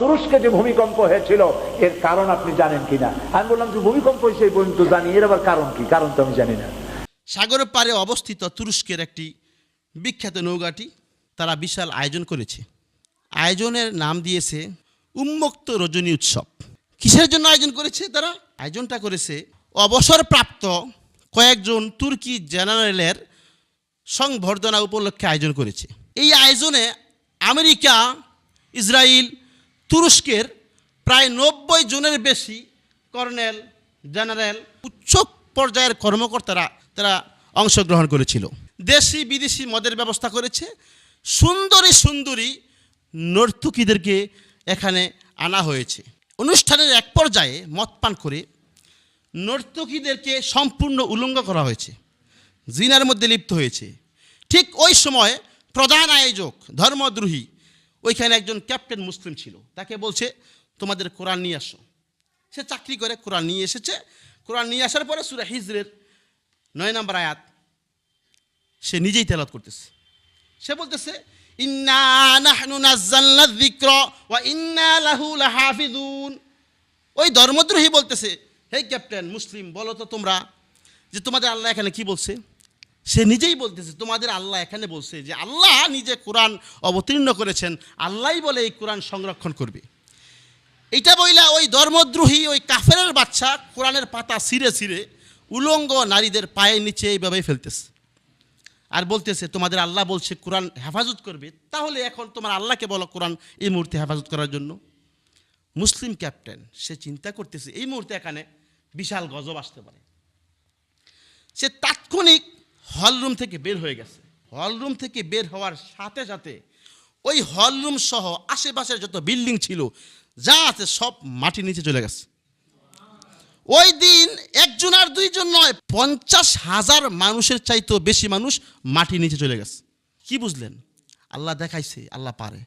তুরস্কে যে ভূমিকম্প হয়েছিল, এর কারণ আপনি জানেন কিনা? আমি বললাম যে ভূমিকম্প হয়েছে পর্যন্ত জানি, এর আবার কারণ কি? কারণ তো আমি জানি না। সাগরের পারে অবস্থিত তুরস্কের একটি বিখ্যাত নৌকাটি তারা বিশাল আয়োজন করেছে। আয়োজনের নাম দিয়েছে উন্মুক্ত রজনী উৎসব। কিসের জন্য আয়োজন করেছে তারা? আয়োজনটা করেছে অবসরপ্রাপ্ত কয়েকজন তুর্কি জেনারেলের সংবর্ধনা উপলক্ষে আয়োজন করেছে। এই আয়োজনে আমেরিকা ইসরায়েল তুরস্কের প্রায় নব্বই জনের বেশি কর্নেল, জেনারেল, উচ্চ পর্যায়ের কর্মকর্তারা তারা অংশগ্রহণ করেছিল। দেশি, বিদেশি মদের ব্যবস্থা করেছে। সুন্দরী সুন্দরী নর্তকীদেরকে এখানে আনা হয়েছে। অনুষ্ঠানের এক পর্যায়ে মদ পান করে নর্তকীদেরকে সম্পূর্ণ উলঙ্গ করা হয়েছে। জিনার মধ্যে লিপ্ত হয়েছে। ঠিক ওই সময় প্রধান আয়োজক, ধর্মদ্রোহী ওইখানে একজন ক্যাপ্টেন মুসলিম ছিল। তাকে বলছে, তোমাদের কোরআন নিয়ে আসো। সে চাকরি করে, কোরআন নিয়ে এসেছে। কোরআন নিয়ে আসার পরে সুরা হিজরের নয় নম্বর আয়াত, সে নিজেই তেলাত করতেছে। সে বলতেছে ওই ধর্মদ্রোহী বলতেছে, হে ক্যাপ্টেন মুসলিম, বলো তো তোমরা যে তোমাদের আল্লাহ এখানে কি বলছে? সে নিজেই বলতেছে, তোমাদের আল্লাহ এখানে বলছে যে, আল্লাহ নিজে কোরআন অবতীর্ণ করেছেন, আল্লাহই বলে এই কোরআন সংরক্ষণ করবে। এটা বইলা ওই ধর্মদ্রোহী, ওই কাফেরের বাচ্চা কোরআনের পাতা ছিঁড়ে ছিঁড়ে উলঙ্গ নারীদের পায়ের নিচে এইভাবেই ফেলতেছে। আর বলতেছে, তোমাদের আল্লাহ বলছে কোরআন হেফাজত করবে, তাহলে এখন তোমার আল্লাহকে বলো কোরআন এই মুহূর্তে হেফাজত করার জন্য। মুসলিম ক্যাপ্টেন, সে চিন্তা করতেছে, এই মুহূর্তে এখানে বিশাল গজব আসতে পারে। সে তাৎক্ষণিক হলরুম থেকে বের হয়ে গেছে। হলরুম থেকে বের হওয়ার সাথে সাথে ওই হলরুম সহ আশেপাশের যত বিল্ডিং ছিল, যা আছে সব মাটির নিচে চলে গেছে। ওই দিন একজন আর দুইজন নয়, পঞ্চাশ হাজার মানুষের চাইতেও বেশি মানুষ মাটির নিচে চলে গেছে। কি বুঝলেন? আল্লাহ দেখাইছে, আল্লাহ পারে।